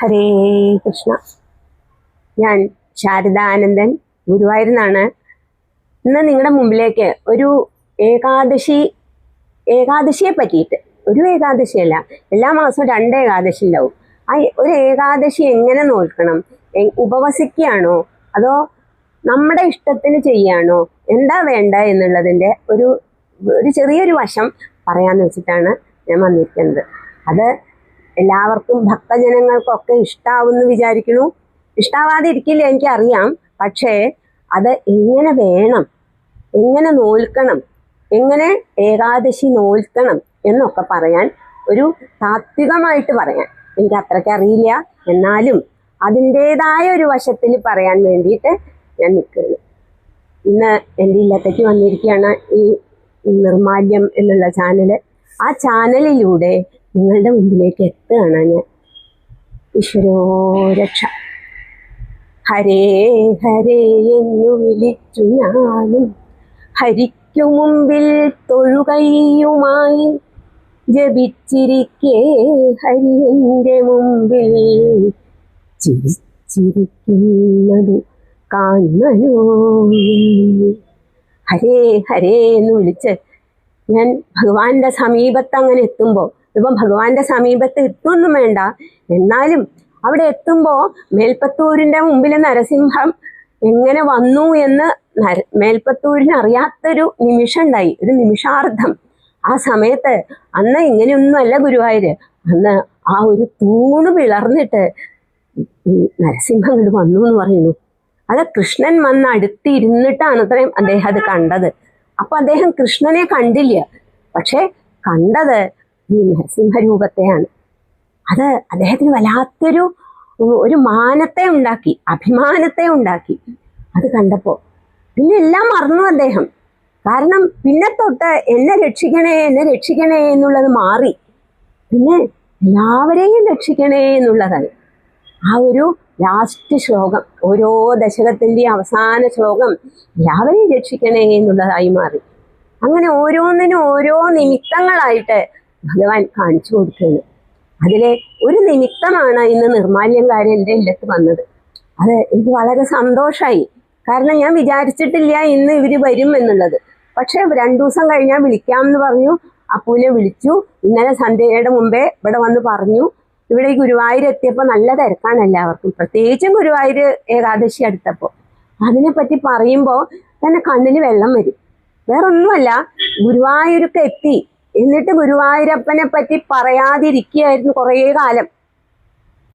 ഹരേ കൃഷ്ണ. ഞാൻ ശാരദാനന്ദൻ ഗുരുവായൂരിൽ ഇന്ന് നിങ്ങളുടെ മുമ്പിലേക്ക് ഒരു ഏകാദശി ഏകാദശിയെ പറ്റിയിട്ട് ഒരു ഏകാദശിയല്ല എല്ലാ മാസവും രണ്ട് ഏകാദശി ഉണ്ടാവും. ആ ഒരു ഏകാദശി എങ്ങനെ നോക്കണം ഉപവസിക്കുകയാണോ? അതോ നമ്മുടെ ഇഷ്ടത്തിന് ചെയ്യാണോ? എന്താ വേണ്ട എന്നുള്ളതിന്റെ ഒരു ഒരു ചെറിയൊരു വശം പറയാന്ന് വെച്ചിട്ടാണ് ഞാൻ വന്നിരിക്കുന്നത്. അത് എല്ലാവർക്കും ഭക്തജനങ്ങൾക്കൊക്കെ ഇഷ്ടാവുമെന്ന് വിചാരിക്കുന്നു. ഇഷ്ടാവാതെ ഇരിക്കില്ല എനിക്കറിയാം. പക്ഷേ അത് എങ്ങനെ വേണം? എങ്ങനെ നോൽക്കണം? എങ്ങനെ ഏകാദശി നോൽക്കണം? എന്നൊക്കെ പറയാൻ ഒരു താത്വികമായിട്ട് പറയാൻ എനിക്ക് അത്രയ്ക്ക് അറിയില്ല. എന്നാലും അതിന്റെതായ ഒരു വശത്തിൽ പറയാൻ വേണ്ടിയിട്ട് ഞാൻ നിൽക്കുന്നു. ഇന്ന് എന്റെ ഇല്ലത്തേക്ക് വന്നിരിക്കുകയാണ് ഈ നിർമാല്യം എന്നുള്ള ചാനൽ. ആ ചാനലിലൂടെ നിങ്ങളുടെ മുമ്പിലേക്ക് എത്തുകയാണ് ഞാൻ. ഈശ്വരോ രക്ഷ ഹരേ ഹരേ എന്നു വിളിച്ചു ഞാനും ഹരിക്കു മുമ്പിൽ തൊഴുകയുമായി ജപിച്ചിരിക്കേ ഹരിയന്റെ മുമ്പിൽ. ചിരിച്ചിരിക്കുന്നത് കാണുന്നു ഹരേ ഹരേ എന്ന് വിളിച്ച് ഞാൻ ഭഗവാന്റെ സമീപത്ത് അങ്ങനെ എത്തുമ്പോൾ ഇപ്പം ഭഗവാന്റെ സമീപത്ത് എത്തുമൊന്നും വേണ്ട. എന്നാലും അവിടെ എത്തുമ്പോൾ മേൽപ്പത്തൂരിന്റെ മുമ്പിൽ നരസിംഹം എങ്ങനെ വന്നു എന്ന് മേൽപ്പത്തൂരിന് അറിയാത്തൊരു നിമിഷം ഉണ്ടായി ഒരു നിമിഷാർത്ഥം ആ സമയത്ത് അന്ന് ഇങ്ങനെയൊന്നുമല്ല ഗുരുവായൂര്. അന്ന് ആ ഒരു തൂണ് പിളർന്നിട്ട് നരസിംഹം ഇങ്ങോട്ട് വന്നു എന്ന് പറയുന്നു. അത് കൃഷ്ണൻ വന്ന് അടുത്തിരുന്നിട്ടാണ് അത്രയും അദ്ദേഹം അത് കണ്ടത്. അപ്പൊ അദ്ദേഹം കൃഷ്ണനെ കണ്ടില്ല. പക്ഷെ കണ്ടത് ഈ നരസിംഹരൂപത്തെയാണ് അത് അദ്ദേഹത്തിന് വല്ലാത്തൊരു ഒരു മാനത്തെ ഉണ്ടാക്കി അഭിമാനത്തെ ഉണ്ടാക്കി. അത് കണ്ടപ്പോ പിന്നെ എല്ലാം മറന്നു അദ്ദേഹം. കാരണം പിന്നെ തൊട്ട് എന്നെ രക്ഷിക്കണേ എന്നെ രക്ഷിക്കണേ എന്നുള്ളത് മാറി. പിന്നെ എല്ലാവരെയും രക്ഷിക്കണേ എന്നുള്ളതായി ആ ഒരു ലാസ്റ്റ് ശ്ലോകം ഓരോ ദശകത്തിന്റെ അവസാന ശ്ലോകം എല്ലാവരെയും രക്ഷിക്കണേ എന്നുള്ളതായി മാറി. അങ്ങനെ ഓരോന്നിനും ഓരോ നിമിത്തങ്ങളായിട്ട് ഭഗവാൻ കാണിച്ചു കൊടുക്കുന്നത് അതിലെ ഒരു നിമിത്തമാണ് ഇന്ന് നിർമാല്യംകാരൻ എന്റെ ഇല്ലത്ത് വന്നത്. അത് എനിക്ക് വളരെ സന്തോഷമായി കാരണം ഞാൻ വിചാരിച്ചിട്ടില്ല ഇന്ന് ഇവർ വരും എന്നുള്ളത്. പക്ഷേ രണ്ടു ദിവസം കഴിഞ്ഞാൽ വിളിക്കാം എന്ന് പറഞ്ഞു. അപ്പൂനെ വിളിച്ചു. ഇന്നലെ സന്ധ്യയുടെ മുമ്പേ ഇവിടെ വന്ന് പറഞ്ഞു. ഇവിടെ ഈ ഗുരുവായൂർ എത്തിയപ്പോൾ നല്ല തിരക്കാണ് എല്ലാവർക്കും. പ്രത്യേകിച്ചും ഗുരുവായൂർ ഏകാദശി അടുത്തപ്പോൾ അതിനെപ്പറ്റി പറയുമ്പോൾ തന്നെ കണ്ണിൽ വെള്ളം വരും. വേറൊന്നുമല്ല ഗുരുവായൂരൊക്കെ എത്തി. എന്നിട്ട് ഗുരുവായൂരപ്പനെ പറ്റി പറയാതിരിക്കുകയായിരുന്നു കുറേ കാലം.